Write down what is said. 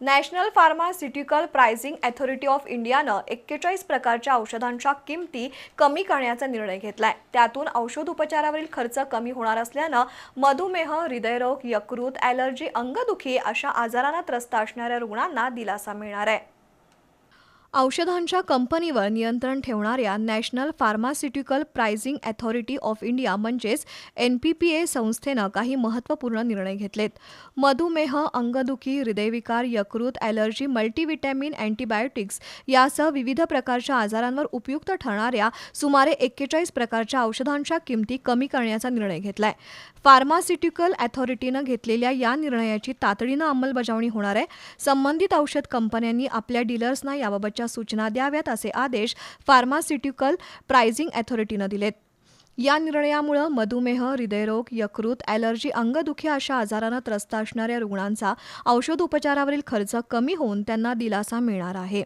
National pharmaceutical pricing authority of इंडियानं एक्केचाळीस प्रकारच्या औषधांच्या किमती कमी करण्याचा निर्णय घेतलाय. त्यातून औषध उपचारावरील खर्च कमी होणार असल्यानं मधुमेह हृदयरोग यकृत ॲलर्जी अंगदुखी अशा आजारांना त्रस्त असणाऱ्या रुग्णांना दिलासा मिळणार आहे. औषधांच्या कंपनीवर नियंत्रण ठेवणाऱ्या national pharmaceutical pricing authority of India म्हणजेच एन पी पी ए संस्थेनं काही महत्त्वपूर्ण निर्णय घेतलेत. मधुमेह अंगदुखी हृदयविकार यकृत ॲलर्जी मल्टीव्हिटॅमिन अँटीबायोटिक्स यासह विविध प्रकारच्या आजारांवर उपयुक्त ठरणाऱ्या सुमारे एक्केचाळीस प्रकारच्या औषधांच्या किमती कमी करण्याचा निर्णय घेतलाय. फार्मास्युटिकल अथॉरिटीनं घेतलेल्या या निर्णयाची तातडीनं अंमलबजावणी होणार आहे. संबंधित औषध कंपन्यांनी आपल्या डीलर्सना याबाबत करण्याच्या सूचना द्याव्यात असे आदेश फार्मास्युटिकल प्राइझिंग अथॉरिटीनं दिलेत. या निर्णयामुळं मधुमेह हृदयरोग यकृत ॲलर्जी अंगदुखी अशा आजारानं त्रस्त असणाऱ्या रुग्णांचा औषध उपचारावरील खर्च कमी होऊन त्यांना दिलासा मिळणार आहे.